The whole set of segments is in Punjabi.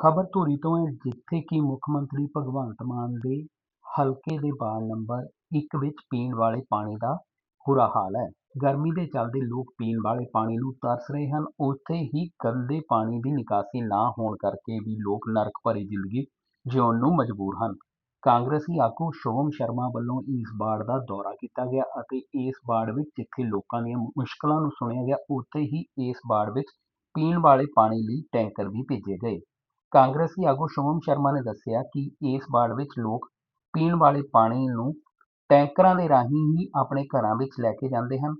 ਖਬਰ ਧੂਰੀ ਤੋਂ ਹੈ, ਜਿੱਥੇ ਕਿ ਮੁੱਖ ਮੰਤਰੀ ਭਗਵੰਤ ਮਾਨ ਦੇ ਹਲਕੇ ਦੇ ਵਾਰਡ ਨੰਬਰ 1 ਵਿੱਚ ਪੀਣ ਵਾਲੇ ਪਾਣੀ ਦਾ ਬੁਰਾ ਹਾਲ ਹੈ। ਗਰਮੀ ਦੇ ਚੱਲਦੇ ਲੋਕ ਪੀਣ ਵਾਲੇ ਪਾਣੀ ਨੂੰ ਤਰਸ ਰਹੇ ਹਨ। ਉੱਥੇ ਹੀ ਗੰਦੇ ਪਾਣੀ ਦੀ ਨਿਕਾਸੀ ਨਾ ਹੋਣ ਕਰਕੇ ਵੀ ਲੋਕ ਨਰਕ ਭਰੀ ਜ਼ਿੰਦਗੀ ਜਿਉਣ ਨੂੰ ਮਜਬੂਰ ਹਨ। ਕਾਂਗਰਸੀ ਆਗੂ ਸ਼ੋਭਮ ਸ਼ਰਮਾ ਵੱਲੋਂ ਇਸ ਵਾਰਡ ਦਾ ਦੌਰਾ ਕੀਤਾ ਗਿਆ ਅਤੇ ਇਸ ਵਾਰਡ ਵਿੱਚ ਜਿੱਥੇ ਲੋਕਾਂ ਦੀਆਂ ਮੁਸ਼ਕਲਾਂ ਨੂੰ ਸੁਣਿਆ ਗਿਆ, ਉੱਥੇ ਹੀ ਇਸ ਵਾਰਡ ਵਿੱਚ ਪੀਣ ਵਾਲੇ ਪਾਣੀ ਲਈ ਟੈਂਕਰ ਵੀ ਭੇਜੇ ਗਏ। ਕਾਂਗਰਸੀ ਆਗੂ ਸ਼ੋਭਮ ਸ਼ਰਮਾ ਨੇ ਦੱਸਿਆ ਕਿ ਇਸ ਬਾੜ ਵਿੱਚ ਲੋਕ ਪੀਣ ਵਾਲੇ ਪਾਣੀ ਨੂੰ ਟੈਂਕਰਾਂ ਦੇ ਰਾਹੀਂ ਹੀ ਆਪਣੇ ਘਰਾਂ ਵਿੱਚ ਲੈ ਕੇ ਜਾਂਦੇ ਹਨ।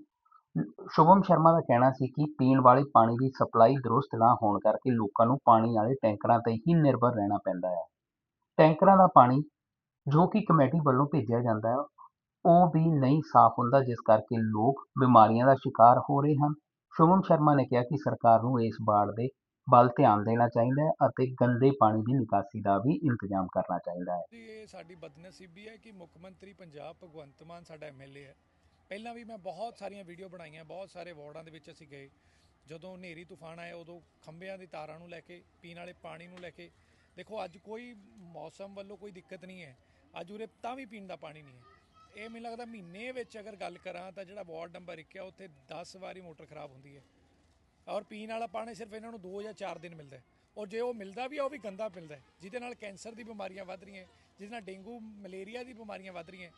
ਸ਼ੁਭਮ ਸ਼ਰਮਾ ਦਾ ਕਹਿਣਾ ਸੀ ਕਿ ਪੀਣ ਵਾਲੇ ਪਾਣੀ ਦੀ ਸਪਲਾਈ ਦਰੁਸਤ ਨਾ ਹੋਣ ਕਰਕੇ ਲੋਕਾਂ ਨੂੰ ਪਾਣੀ ਵਾਲੇ ਟੈਂਕਰਾਂ ਤੇ ਹੀ ਨਿਰਭਰ ਰਹਿਣਾ ਪੈਂਦਾ ਹੈ। ਟੈਂਕਰਾਂ ਦਾ ਪਾਣੀ ਜੋ ਕਿ ਕਮੇਟੀ ਵੱਲੋਂ ਭੇਜਿਆ ਜਾਂਦਾ ਹੈ, ਉਹ ਵੀ ਨਹੀਂ ਸਾਫ਼ ਹੁੰਦਾ, ਜਿਸ ਕਰਕੇ ਲੋਕ ਬਿਮਾਰੀਆਂ ਦਾ ਸ਼ਿਕਾਰ ਹੋ ਰਹੇ ਹਨ। ਸ਼ੁਭਮ ਸ਼ਰਮਾ ਨੇ ਕਿਹਾ ਕਿ ਸਰਕਾਰ ਨੂੰ ਇਸ ਬਾੜ ਦੇ ਵੱਲ ਧਿਆਨ ਦੇਣਾ ਚਾਹੀਦਾ ਹੈ ਅਤੇ ਗੰਦੇ ਪਾਣੀ ਦੀ ਨਿਕਾਸੀ ਦਾ ਵੀ ਇੰਤਜ਼ਾਮ ਕਰਨਾ ਚਾਹੀਦਾ ਹੈ। ਇਹ ਸਾਡੀ ਬਦਨਸੀਬੀ ਹੈ ਕਿ ਮੁੱਖ ਮੰਤਰੀ ਪੰਜਾਬ ਭਗਵੰਤ ਮਾਨ ਸਾਡਾ ਐਮਐਲਏ ਹੈ। ਪਹਿਲਾਂ ਵੀ ਮੈਂ ਬਹੁਤ ਸਾਰੀਆਂ ਵੀਡੀਓ ਬਣਾਈਆਂ, ਬਹੁਤ ਸਾਰੇ ਵਾਰਡਾਂ ਦੇ ਵਿੱਚ ਅਸੀਂ ਗਏ। ਜਦੋਂ ਹਨੇਰੀ ਤੂਫਾਨ ਆਇਆ, ਉਦੋਂ ਖੰਭਿਆਂ ਦੀ ਤਾਰਾਂ ਨੂੰ ਲੈ ਕੇ, ਪੀਣ ਵਾਲੇ ਪਾਣੀ ਨੂੰ ਲੈ ਕੇ। ਦੇਖੋ, ਅੱਜ ਕੋਈ ਮੌਸਮ ਵੱਲੋਂ ਕੋਈ ਦਿੱਕਤ ਨਹੀਂ ਹੈ। ਅੱਜ ਉਰੇ ਤਾਂ ਵੀ ਪੀਣ ਦਾ ਪਾਣੀ ਨਹੀਂ ਹੈ। ਇਹ ਮੈਨੂੰ ਲੱਗਦਾ ਮਹੀਨੇ ਵਿੱਚ ਅਗਰ ਗੱਲ ਕਰਾਂ ਤਾਂ ਜਿਹੜਾ ਵਾਰਡ ਨੰਬਰ 1 ਹੈ, ਉੱਥੇ 10 ਵਾਰੀ ਮੋਟਰ ਖਰਾਬ ਹੁੰਦੀ ਹੈ। ਔਰ ਪੀਣ ਵਾਲਾ ਪਾਣੀ ਸਿਰਫ ਇਹਨਾਂ ਨੂੰ 2 ਜਾਂ 4 ਦਿਨ ਮਿਲਦਾ ਹੈ। ਔਰ ਜੇ ਉਹ ਮਿਲਦਾ ਵੀ ਆ, ਉਹ ਵੀ ਗੰਦਾ ਮਿਲਦਾ ਹੈ, ਜਿਹਦੇ ਨਾਲ ਕੈਂਸਰ ਦੀ ਬਿਮਾਰੀਆਂ ਵੱਧ ਰਹੀਆਂ ਜਿਹਦੇ ਨਾਲ ਡੇਂਗੂ, ਮਲੇਰੀਆ ਦੀ ਬਿਮਾਰੀਆਂ ਵੱਧ ਰਹੀਆਂ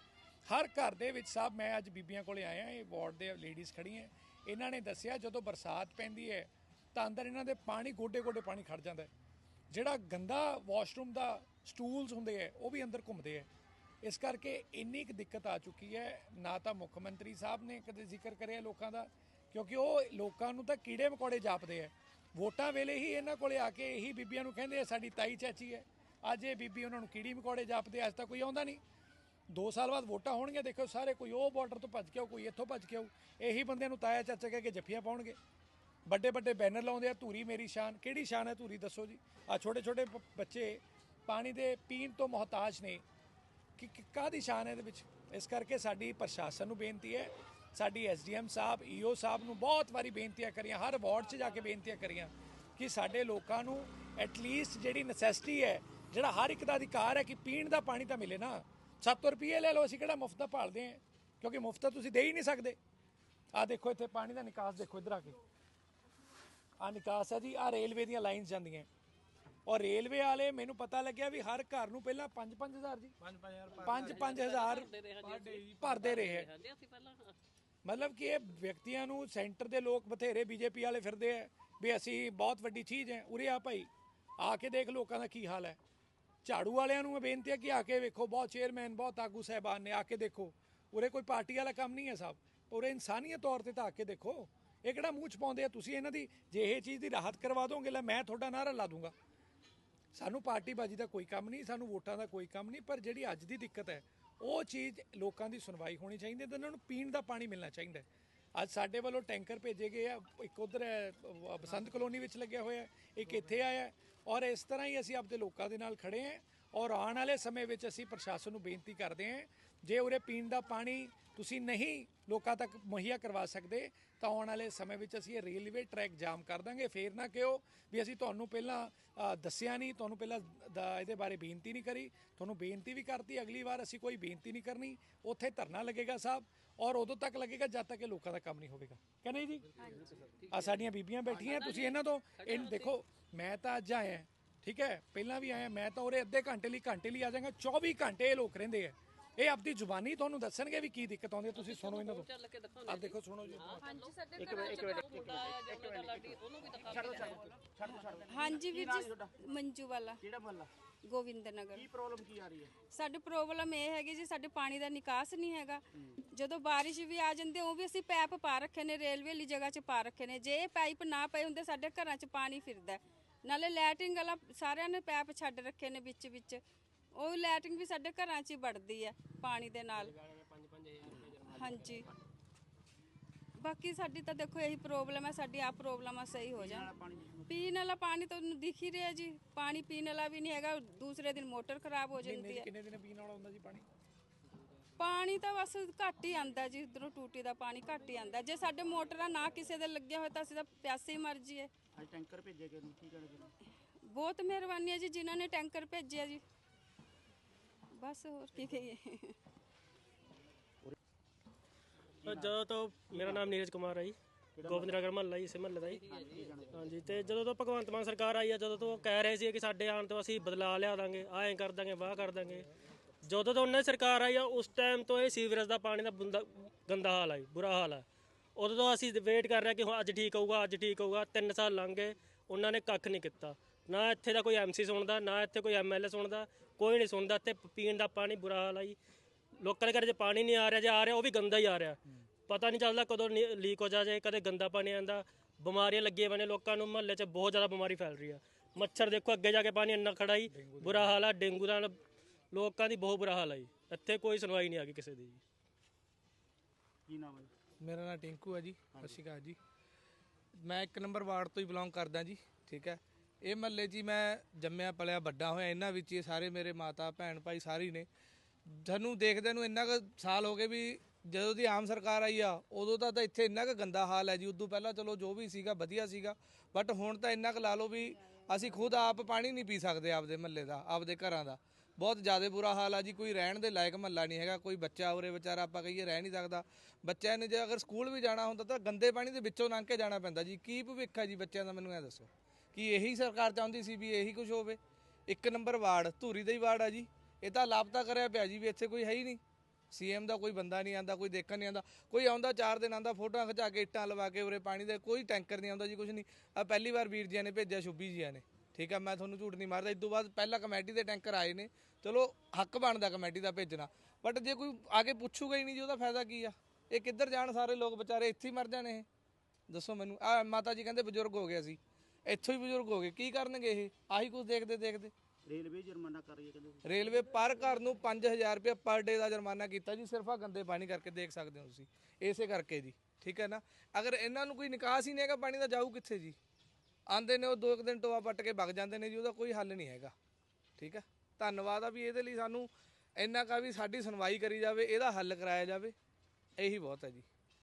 ਹਰ ਘਰ ਦੇ ਵਿੱਚ ਸਾਹਿਬ, ਮੈਂ ਅੱਜ ਬੀਬੀਆਂ ਕੋਲੇ ਆਇਆ, ਇਹ ਵਾਰਡ ਦੇ ਲੇਡੀਜ਼ ਖੜੀਆਂ ਇਹਨਾਂ ਨੇ ਦੱਸਿਆ, ਜਦੋਂ ਬਰਸਾਤ ਪੈਂਦੀ ਹੈ, ਤਾਂ ਅੰਦਰ ਇਹਨਾਂ ਦੇ ਪਾਣੀ ਗੋਡੇ ਗੋਡੇ ਪਾਣੀ ਖੜ ਜਾਂਦਾ ਹੈ। ਜਿਹੜਾ ਗੰਦਾ ਵਾਸ਼ਰੂਮ ਦਾ ਸਟੂਲਸ ਹੁੰਦੇ ਹੈ, ਉਹ ਵੀ ਅੰਦਰ ਘੁੰਮਦੇ ਹੈ। ਇਸ ਕਰਕੇ ਇੰਨੀ ਕੁ ਦਿੱਕਤ ਆ ਚੁੱਕੀ ਹੈ, ਨਾ ਤਾਂ ਮੁੱਖ ਮੰਤਰੀ ਸਾਹਿਬ ਨੇ ਕਦੇ ਜ਼ਿਕਰ ਕਰਿਆ ਲੋਕਾਂ ਦਾ ਕਿਉਂਕਿ ਉਹ ਲੋਕਾਂ ਨੂੰ ਤਾਂ ਕੀੜੇ ਮਕੌੜੇ ਜਾਪਦੇ ਐ ਵੋਟਾਂ ਵੇਲੇ ਹੀ ਇਹਨਾਂ ਕੋਲੇ ਆ ਕੇ ਇਹੀ ਬੀਬੀਆਂ ਨੂੰ ਕਹਿੰਦੇ ਆ, ਸਾਡੀ ਤਾਈ ਚਾਚੀ ਹੈ। ਅੱਜ ਇਹ ਬੀਬੀ ਉਹਨਾਂ ਨੂੰ ਕੀੜੀ ਮਕੌੜੇ ਜਾਪਦੇ ਅੱਜ ਤਾਂ ਕੋਈ ਆਉਂਦਾ ਨਹੀਂ। 2 ਸਾਲ ਬਾਅਦ ਵੋਟਾਂ ਹੋਣਗੀਆਂ, ਦੇਖੋ ਸਾਰੇ, ਕੋਈ ਉਹ ਬਾਰਡਰ ਤੋਂ ਭੱਜ ਕੇ ਆਉ ਕੋਈ ਇੱਥੋਂ ਭੱਜ ਕੇ ਆਉ ਇਹੀ ਬੰਦਿਆਂ ਨੂੰ ਤਾਇਆ ਚਾਚਾ ਕਹਿ ਕੇ ਜੱਫੀਆਂ ਪਾਉਣਗੇ। ਵੱਡੇ ਵੱਡੇ ਬੈਨਰ ਲਾਉਂਦੇ ਆ, ਧੂਰੀ ਮੇਰੀ ਸ਼ਾਨ। ਕਿਹੜੀ ਸ਼ਾਨ ਹੈ ਧੂਰੀ, ਦੱਸੋ ਜੀ? ਆ ਛੋਟੇ ਛੋਟੇ ਬੱਚੇ ਪਾਣੀ ਦੇ ਪੀਣ ਤੋਂ ਮੁਹਤਾਜ ਨੇ। ਕਿ, ਕਿ- ਕਾਹਦੀ ਸ਼ਾਨ ਹੈ ਇਹਦੇ ਵਿੱਚ? ਇਸ ਕਰਕੇ ਸਾਡੀ ਪ੍ਰਸ਼ਾਸਨ ਨੂੰ ਬੇਨਤੀ ਹੈ ਸਾਡੀ ਐਸਡੀਐਮ ਸਾਹਿਬ ਈਓ ਸਾਹਿਬ ਨੂੰ ਬਹੁਤ ਵਾਰੀ ਬੇਨਤੀਆਂ ਕਰੀਆਂ ਹਰ ਵਾਰਡ 'ਚ ਜਾ ਕੇ ਬੇਨਤੀਆਂ ਕਰੀਆਂ ਕਿ ਸਾਡੇ ਲੋਕਾਂ ਨੂੰ ਐਟਲੀਸਟ ਜਿਹੜੀ ਨੈਸੈਸਿਟੀ ਹੈ ਜਿਹੜਾ ਹਰ ਇੱਕ ਦਾ ਅਧਿਕਾਰ ਹੈ ਕਿ ਪੀਣ ਦਾ ਪਾਣੀ ਤਾਂ ਮਿਲੇ ਨਾ 7 ਰੁਪਏ ਲੈ ਲਓ ਅਸੀਂ ਕਿਹੜਾ ਮੁਫਤ ਦਾ ਭਾਲਦੇ ਹਾਂ ਕਿਉਂਕਿ ਮੁਫਤ ਤੁਸੀਂ ਦੇ ਹੀ ਨਹੀਂ ਸਕਦੇ। ਆ ਦੇਖੋ ਇੱਥੇ ਪਾਣੀ ਦਾ ਨਿਕਾਸ ਦੇਖੋ ਇੱਧਰ ਆ ਕੇ। ਆ ਨਿਕਾਸ ਹੈ ਜੀ ਆ ਰੇਲਵੇ ਦੀਆਂ ਲਾਈਨਸ ਜਾਂਦੀਆਂ। ਔਰ ਰੇਲਵੇ ਵਾਲੇ ਮੈਨੂੰ ਪਤਾ ਲੱਗਿਆ ਵੀ ਹਰ ਘਰ ਨੂੰ ਪਹਿਲਾਂ 5-5000 ਜੀ। 5-5000 ਭਰਦੇ ਰਹੇ ਹੈ। ਮਤਲਬ ਕਿ ਇਹ ਵਿਅਕਤੀਆਂ ਨੂੰ ਸੈਂਟਰ ਦੇ ਲੋਕ ਬਥੇਰੇ ਬੀਜੇਪੀ ਵਾਲੇ ਫਿਰਦੇ ਆ ਵੀ ਅਸੀਂ ਬਹੁਤ ਵੱਡੀ ਚੀਜ਼ ਹੈ। ਉਰੇ ਆ ਭਾਈ, ਆ ਕੇ ਦੇਖ ਲੋਕਾਂ ਦਾ ਕੀ ਹਾਲ ਹੈ। ਝਾੜੂ ਵਾਲਿਆਂ ਨੂੰ ਮੈਂ ਬੇਨਤੀ ਹੈ ਕਿ ਆ ਕੇ ਵੇਖੋ, ਬਹੁਤ ਚੇਅਰਮੈਨ ਬਹੁਤ ਆਗੂ ਸਾਹਿਬਾਨ ਨੇ ਆ ਕੇ ਦੇਖੋ। ਉਰੇ ਕੋਈ ਪਾਰਟੀ ਵਾਲਾ ਕੰਮ ਨਹੀਂ ਹੈ ਸਾਹਿਬ ਉਰੇ ਇਨਸਾਨੀਅਤ ਤੌਰ ਤੇ ਤਾਂ ਆ ਕੇ ਦੇਖੋ। ਇਹ ਕਿਹੜਾ ਮੂੰਹ ਚ ਪਾਉਂਦੇ ਆ? ਤੁਸੀਂ ਇਹਨਾਂ ਦੀ, ਜੇ ਇਹ ਚੀਜ਼ ਦੀ ਰਾਹਤ ਕਰਵਾ ਦੋਗੇ, ਲੈ ਮੈਂ ਤੁਹਾਡਾ ਨਾਰਾ ਲਾ ਦੂੰਗਾ। ਸਾਨੂੰ ਪਾਰਟੀ ਬਾਜੀ ਦਾ ਕੋਈ ਕੰਮ ਨਹੀਂ, ਸਾਨੂੰ ਵੋਟਾਂ ਦਾ ਕੋਈ ਕੰਮ ਨਹੀਂ, ਪਰ ਜਿਹੜੀ ਅੱਜ ਦੀ ਦਿੱਕਤ ਹੈ ਉਹ ਚੀਜ਼ ਲੋਕਾਂ ਦੀ ਸੁਣਵਾਈ ਹੋਣੀ ਚਾਹੀਦੀ ਹੈ ਤੇ ਉਹਨਾਂ ਨੂੰ ਪੀਣ ਦਾ ਪਾਣੀ ਮਿਲਣਾ ਚਾਹੀਦਾ ਅੱਜ ਸਾਡੇ ਵੱਲੋਂ ਟੈਂਕਰ ਭੇਜੇ ਗਏ ਆ, ਇੱਕ ਉਧਰ ਬਸੰਤ ਕਲੋਨੀ ਵਿੱਚ ਲੱਗਿਆ ਹੋਇਆ ਇੱਕ ਇੱਥੇ ਆਇਆ ਔਰ ਇਸ ਤਰ੍ਹਾਂ ਹੀ ਅਸੀਂ ਆਪਦੇ ਲੋਕਾਂ ਦੇ ਨਾਲ ਖੜੇ ਹਾਂ ਔਰ ਆਉਣ ਵਾਲੇ ਸਮੇਂ ਵਿੱਚ ਅਸੀਂ ਪ੍ਰਸ਼ਾਸਨ ਨੂੰ ਬੇਨਤੀ ਕਰਦੇ ਹਾਂ ਜੇ ਉਰੇ ਪੀਣ ਦਾ ਪਾਣੀ ਤੁਸੀਂ ਨਹੀਂ ਲੋਕਾਂ ਤੱਕ ਮੁਹੱਈਆ ਕਰਵਾ ਸਕਦੇ, ਤਾਂ ਆਉਣ ਵਾਲੇ ਸਮੇਂ ਵਿੱਚ ਅਸੀਂ ਇਹ ਰੇਲਵੇ ਟਰੈਕ ਜਾਮ ਕਰ ਦਾਂਗੇ। ਫੇਰ ਨਾ ਕਿਹੋ ਵੀ ਅਸੀਂ ਤੁਹਾਨੂੰ ਪਹਿਲਾਂ ਦੱਸਿਆ ਨਹੀਂ, ਤੁਹਾਨੂੰ ਪਹਿਲਾਂ ਇਹਦੇ ਬਾਰੇ ਬੇਨਤੀ ਨਹੀਂ ਕਰੀ, ਤੁਹਾਨੂੰ ਬੇਨਤੀ ਵੀ ਕਰਤੀ, ਅਗਲੀ ਵਾਰ ਅਸੀਂ ਕੋਈ ਬੇਨਤੀ ਨਹੀਂ ਕਰਨੀ, ਉੱਥੇ ਧਰਨਾ ਲੱਗੇਗਾ ਸਾਹਿਬ, ਔਰ ਉਦੋਂ ਤੱਕ ਲੱਗੇਗਾ ਜਦ ਤੱਕ ਇਹ ਲੋਕਾਂ ਦਾ ਕੰਮ ਨਹੀਂ ਹੋਵੇਗਾ। ਕਹਿੰਦੇ ਜੀ? ਆ ਸਾਡੀਆਂ ਬੀਬੀਆਂ ਬੈਠੀਆਂ, ਤੁਸੀਂ ਇਹਨਾਂ ਤੋਂ, ਇਹ ਦੇਖੋ, ਮੈਂ ਤਾਂ ਅੱਜ ਆਇਆ, ਠੀਕ ਹੈ, ਪਹਿਲਾਂ ਵੀ ਆਇਆ, ਮੈਂ ਤਾਂ ਉਰੇ ਅੱਧੇ ਘੰਟੇ ਲਈ ਘੰਟੇ ਲਈ ਆ ਜਾਵਾਂਗਾ 24 ਘੰਟੇ ਇਹ ਲੋਕ ਰਹਿੰਦੇ ਆ। ਇਹ ਆਪਦੀ ਜ਼ੁਬਾਨੀ ਤੁਹਾਨੂੰ ਦੱਸਣਗੇ ਵੀ ਕੀ ਦਿੱਕਤ ਆਉਂਦੀ ਹੈ ਤੁਸੀਂ ਸੁਣੋ ਇਹਨਾਂ ਤੋਂ। ਆ। ਦੇਖੋ ਸੁਣੋ ਜੀ। ਹਾਂਜੀ ਵੀਰ ਜੀ ਮੰਜੂ ਵਾਲਾ। ਕਿਹੜਾ ਮਹੱਲਾ? ਗੋਬਿੰਦ ਨਗਰ ਕੀ ਪ੍ਰੋਬਲਮ ਕੀ ਆ ਰਹੀ ਹੈ? ਸਾਡੀ ਪ੍ਰੋਬਲਮ ਇਹ ਹੈਗੀ ਜੀ ਸਾਡੇ ਪਾਣੀ ਦਾ ਨਿਕਾਸ ਨਹੀਂ ਹੈਗਾ। ਜਦੋਂ ਬਾਰਿਸ਼ ਵੀ ਆ ਜਾਂਦੀ ਉਹ ਵੀ ਅਸੀਂ ਪੈਪ ਪਾ ਰੱਖੇ ਨੇ ਰੇਲਵੇ ਵਾਲੀ ਜਗ੍ਹਾ 'ਚ ਪਾ ਰੱਖੇ ਨੇ। ਜੇ ਇਹ ਪਾਈਪ ਨਾ ਪਏ ਹੁੰਦੇ ਸਾਡੇ ਘਰਾਂ 'ਚ ਪਾਣੀ ਫਿਰਦਾ। ਨਾਲੇ ਲੈਟਰਿੰਗ ਵਾਲਾ ਸਾਰਿਆਂ ਨੇ ਪੈਪ ਛੱਡ ਰੱਖੇ ਨੇ ਵਿੱਚ ਵਿੱਚ। ਉਹ ਲੈਟਰਿੰਗ ਵੀ ਸਾਡੇ ਘਰਾਂ 'ਚ ਹੀ ਵੜਦੀ ਹੈ ਪਾਣੀ ਦੇ ਨਾਲ। ਹਾਂਜੀ। ਬਾਕੀ ਸਾਡੀ ਤਾਂ ਦੇਖੋ ਇਹੀ ਪ੍ਰੋਬਲਮ ਹੈ ਸਾਡੀ ਆ ਪ੍ਰੋਬਲਮਾਂ ਸਹੀ ਹੋ ਜਾਣ। ਪੀਣ ਵਾਲਾ ਪਾਣੀ ਤਾਂ ਤੁਹਾਨੂੰ ਦਿਖ ਹੀ ਰਿਹਾ ਜੀ। ਪਾਣੀ ਪੀਣ ਵਾਲਾ ਵੀ ਨਹੀਂ ਹੈਗਾ ਦੂਸਰੇ ਦਿਨ ਮੋਟਰ ਖਰਾਬ ਹੋ ਜਾਂਦੀ ਹੈ ਕਿੰਨੇ ਦਿਨ ਪੀਣ ਵਾਲਾ ਹੁੰਦਾ ਜੀ ਪਾਣੀ? ਪਾਣੀ ਤਾਂ ਬਸ ਘੱਟ ਹੀ ਆਂਦਾ ਜੀ ਉਧਰੋਂ ਟੂਟੀ ਦਾ ਪਾਣੀ ਘੱਟ ਹੀ ਆਂਦਾ। ਜੇ ਸਾਡੇ ਮੋਟਰਾਂ ਨਾ ਕਿਸੇ ਦੇ ਲੱਗੇ ਹੋਏ ਤਾਂ ਅਸੀਂ ਤਾਂ ਪਿਆਸੇ ਹੀ ਮਰ ਜੀਏ ਅੱਜ ਟੈਂਕਰ ਭੇਜੇ ਗਏ ਨੇ ਕੀ ਚਾਹੁੰਦੇ ਬਹੁਤ ਮਿਹਰਬਾਨੀ ਹੈ ਜੀ ਜਿਨ੍ਹਾਂ ਨੇ ਟੈਂਕਰ ਭੇਜਿਆ ਜੀ। ਬਸ ਹੋਰ ਕੀ ਕਹੀਏ। ਜਦੋਂ ਤੋਂ ਮੇਰਾ ਨਾਮ ਨੀਰਜ ਕੁਮਾਰ ਹੈ ਜੀ ਗੋਬਿੰਦ ਮਹੱਲਾ ਜੀ, ਇਸੇ ਮਹੱਲੇ ਦਾ ਜੀ। ਹਾਂਜੀ, ਤੇ ਜਦੋਂ ਤੋਂ ਭਗਵੰਤ ਮਾਨ ਸਰਕਾਰ ਆਈ ਆ, ਜਦੋਂ ਤੋਂ ਉਹ ਕਹਿ ਰਹੇ ਸੀ ਕਿ ਸਾਡੇ ਆਉਣ ਤੋਂ ਅਸੀਂ ਬਦਲਾ ਲਿਆ ਦਾਂਗੇ ਆਹ ਕਰ ਦਾਂਗੇ, ਵਾਹ ਕਰ ਦਾਂਗੇ। ਜਦੋਂ ਤੋਂ ਉਹਨਾਂ ਦੀ ਸਰਕਾਰ ਆਈ ਆ, ਉਸ ਟਾਈਮ ਤੋਂ ਇਹ ਸੀਵਰੇਜ ਦਾ ਪਾਣੀ ਦਾ ਬੁੰਦਾ, ਗੰਦਾ ਹਾਲ ਆ ਜੀ, ਬੁਰਾ ਹਾਲ ਆ। ਉਦੋਂ ਤੋਂ ਅਸੀਂ ਵੇਟ ਕਰ ਰਹੇ ਕਿ ਹੁਣ ਅੱਜ ਠੀਕ ਹੋਊਗਾ, ਅੱਜ ਠੀਕ ਹੋਊਗਾ 3 ਸਾਲ ਲੰਘ ਗਏ, ਉਹਨਾਂ ਨੇ ਕੱਖ ਨਹੀਂ ਕੀਤਾ। ਨਾ ਇੱਥੇ ਦਾ ਕੋਈ ਐਮਸੀ ਸੁਣਦਾ, ਨਾ ਇੱਥੇ ਕੋਈ ਐਮਐਲਏ ਸੁਣਦਾ ਕੋਈ ਨਹੀਂ ਸੁਣਦਾ ਇੱਥੇ ਪੀਣ ਦਾ ਪਾਣੀ ਬੁਰਾ ਹਾਲ ਆ ਜੀ। ਲੋਕਾਂ ਦੇ ਘਰ 'ਚ ਪਾਣੀ ਨਹੀਂ ਆ ਰਿਹਾ ਜੇ ਆ ਰਿਹਾ ਉਹ ਵੀ ਗੰਦਾ ਹੀ ਆ ਰਿਹਾ। ਪਤਾ ਨਹੀਂ ਚੱਲਦਾ ਕਦੋਂ ਲੀਕ ਹੋ ਜਾ ਜਾਏ ਕਦੇ ਗੰਦਾ ਪਾਣੀ ਆਂਦਾ ਬਿਮਾਰੀਆਂ ਲੱਗੀਆਂ ਬਣੇ ਲੋਕਾਂ ਨੂੰ ਮਹੱਲੇ 'ਚ ਬਹੁਤ ਜ਼ਿਆਦਾ ਬਿਮਾਰੀ ਫੈਲ ਰਹੀ ਆ। ਮੱਛਰ ਦੇਖੋ ਅੱਗੇ ਜਾ ਕੇ ਪਾਣੀ ਇੰਨਾ ਖੜਾ ਹੀ ਬੁਰਾ ਹਾਲ ਆ ਡੇਂਗੂ ਦਾ ਲੋਕਾਂ ਦੀ ਬਹੁਤ ਬੁਰਾ ਹਾਲ ਆ ਜੀ। ਇੱਥੇ ਕੋਈ ਸੁਣਵਾਈ ਨਹੀਂ ਆ ਗਈ ਕਿਸੇ ਦੀ ਜੀ। ਕੀ ਨਾਮ ਹੈ ਮੇਰਾ ਨਾਮ ਟਿੰਕੂ ਹੈ ਜੀ ਸਤਿ ਸ਼੍ਰੀ ਅਕਾਲ ਜੀ। ਮੈਂ ਇੱਕ ਨੰਬਰ ਵਾਰਡ ਤੋਂ ਹੀ ਬਿਲੋਂਗ ਕਰਦਾ ਜੀ ਠੀਕ ਹੈ। ਇਹ ਮਹੱਲੇ ਜੀ ਮੈਂ ਜੰਮਿਆ ਪਲਿਆ ਵੱਡਾ ਹੋਇਆ, ਇਹਨਾਂ ਵਿੱਚ ਹੀ ਸਾਰੇ ਮੇਰੇ ਮਾਤਾ, ਭੈਣ ਭਾਈ ਸਾਰੇ ਨੇ। ਸਾਨੂੰ ਦੇਖਦੇ ਨੂੰ ਇੰਨਾ ਕੁ ਸਾਲ ਹੋ ਗਏ ਵੀ ਜਦੋਂ ਦੀ ਆਮ ਸਰਕਾਰ ਆਈ ਆ, ਉਦੋਂ ਦਾ ਤਾਂ ਇੱਥੇ ਇੰਨਾ ਕੁ ਗੰਦਾ ਹਾਲ ਹੈ ਜੀ। ਉਦੋਂ ਪਹਿਲਾਂ ਚਲੋ ਜੋ ਵੀ ਸੀਗਾ, ਵਧੀਆ ਸੀਗਾ। ਬਟ ਹੁਣ ਤਾਂ ਇੰਨਾ ਕੁ ਲਾ ਲਓ ਵੀ ਅਸੀਂ ਖੁਦ ਆਪ ਪਾਣੀ ਨਹੀਂ ਪੀ ਸਕਦੇ ਆਪਦੇ ਮਹੱਲੇ ਦਾ, ਆਪਦੇ ਘਰਾਂ ਦਾ। ਬਹੁਤ ਜ਼ਿਆਦਾ ਬੁਰਾ ਹਾਲ ਆ ਜੀ। ਕੋਈ ਰਹਿਣ ਦੇ ਲਾਇਕ ਮਹੱਲਾ ਨਹੀਂ ਹੈਗਾ, ਕੋਈ ਬੱਚਾ ਉਰੇ ਵਿਚਾਰਾ ਆਪਾਂ ਕਹੀਏ ਰਹਿ ਨਹੀਂ ਸਕਦਾ। ਬੱਚਿਆਂ ਨੇ ਜੇ ਅਗਰ ਸਕੂਲ ਵੀ ਜਾਣਾ ਹੁੰਦਾ ਤਾਂ ਗੰਦੇ ਪਾਣੀ ਦੇ ਵਿੱਚੋਂ ਲੰਘ ਕੇ ਜਾਣਾ ਪੈਂਦਾ ਜੀ। ਕੀ ਭਵਿੱਖ ਹੈ ਜੀ ਬੱਚਿਆਂ ਦਾ, ਮੈਨੂੰ ਇਹ ਦੱਸੋ। ਕਿ ਇਹੀ ਸਰਕਾਰ ਚਾਹੁੰਦੀ ਸੀ ਵੀ ਇਹੀ ਕੁਝ ਹੋਵੇ। ਇੱਕ ਨੰਬਰ ਵਾਰਡ, ਧੂਰੀ ਦਾ ਹੀ ਵਾਰਡ ਆ ਜੀ। ਇਹ ਤਾਂ ਲਾਪਤਾ ਕਰਿਆ ਪਿਆ ਜੀ ਵੀ ਇੱਥੇ ਕੋਈ ਹੈ ਹੀ ਨਹੀਂ। ਸੀਐਮ ਦਾ ਕੋਈ ਬੰਦਾ ਨਹੀਂ ਆਂਦਾ, ਕੋਈ ਦੇਖਣ ਨਹੀਂ ਆਂਦਾ। ਕੋਈ ਆਉਂਦਾ ਚਾਰ ਦਿਨ ਆਂਦਾ, ਫੋਟੋਆਂ ਖਿਚਾ ਕੇ ਇੱਟਾਂ ਲਵਾ ਕੇ ਉਰੇ ਪਾਣੀ ਦੇ। ਕੋਈ ਟੈਂਕਰ ਨਹੀਂ ਆਉਂਦਾ ਜੀ ਕੁਝ ਨਹੀਂ। ਆ ਪਹਿਲੀ ਵਾਰ ਵੀਰ ਜੀਆਂ ਨੇ ਭੇਜਿਆ, ਸ਼ੁਭੀ ਜੀਆਂ ਨੇ। ਠੀਕ ਆ, ਮੈਂ ਤੁਹਾਨੂੰ ਝੂਠ ਨਹੀਂ ਮਾਰਦਾ। ਇਸ ਤੋਂ ਬਾਅਦ ਪਹਿਲਾਂ ਕਮੇਟੀ ਦੇ ਟੈਂਕਰ ਆਏ ਨੇ। ਚਲੋ, ਹੱਕ ਬਣਦਾ ਕਮੇਟੀ ਦਾ ਭੇਜਣਾ। ਬਟ ਜੇ ਕੋਈ ਆ ਕੇ ਪੁੱਛੂਗਾ ਹੀ ਨਹੀਂ ਜੀ, ਉਹਦਾ ਫਾਇਦਾ ਕੀ ਆ? ਇਹ ਕਿੱਧਰ ਜਾਣ ਸਾਰੇ ਲੋਕ ਵਿਚਾਰੇ? ਇੱਥੇ ਹੀ ਮਰ ਜਾਣੇ ਇਹ। ਦੱਸੋ ਮੈਨੂੰ। ਆ ਮਾਤਾ ਜੀ ਕਹਿੰਦੇ ਬਜ਼ੁਰਗ ਹੋ ਗਿਆ ਸੀ। ਇੱਥੋਂ ਹੀ ਬਜ਼ੁਰਗ ਹੋ ਗਏ। ਕੀ ਕਰਨਗੇ ਇਹ? ਆਹੀ ਕੁਝ ਦੇਖਦੇ ਦੇਖਦੇ। ਰੇਲਵੇ ਜੁਰਮਾਨਾ ਕਰ ਰਹੀ ਹੈ ਕਹਿੰਦੇ ਰੇਲਵੇ ਪਰ ਘਰ ਨੂੰ 5000 ਰੁਪਏ ਪਰ ਡੇ ਦਾ ਜੁਰਮਾਨਾ ਕੀਤਾ ਜੀ। ਸਿਰਫ ਆ ਗੰਦੇ ਪਾਣੀ ਕਰਕੇ ਦੇਖ ਸਕਦੇ ਹੋ ਤੁਸੀਂ। ਇਸੇ ਕਰਕੇ ਜੀ। ਠੀਕ ਹੈ ਨਾ? ਅਗਰ ਇਹਨਾਂ ਨੂੰ ਕੋਈ ਨਿਕਾਸ ਹੀ ਨਹੀਂ ਹੈਗਾ ਪਾਣੀ ਦਾ ਜਾਊ ਕਿੱਥੇ ਜੀ? ਆਂਦੇ ਨੇ ਉਹ ਦੋ ਕੁ ਦਿਨ ਟੋਆ ਪੱਟ ਕੇ ਵਗ ਜਾਂਦੇ ਨੇ ਜੀ। ਉਹਦਾ ਕੋਈ ਹੱਲ ਨਹੀਂ ਹੈਗਾ। ਠੀਕ ਹੈ? ਧੰਨਵਾਦ ਆ ਵੀ ਇਹਦੇ ਲਈ ਸਾਨੂੰ ਇੰਨਾ ਕਾ ਵੀ ਸਾਡੀ ਸੁਣਵਾਈ ਕਰੀ ਜਾਵੇ ਇਹਦਾ ਹੱਲ ਕਰਾਇਆ ਜਾਵੇ। ਇਹੀ ਬਹੁਤ ਹੈ ਜੀ।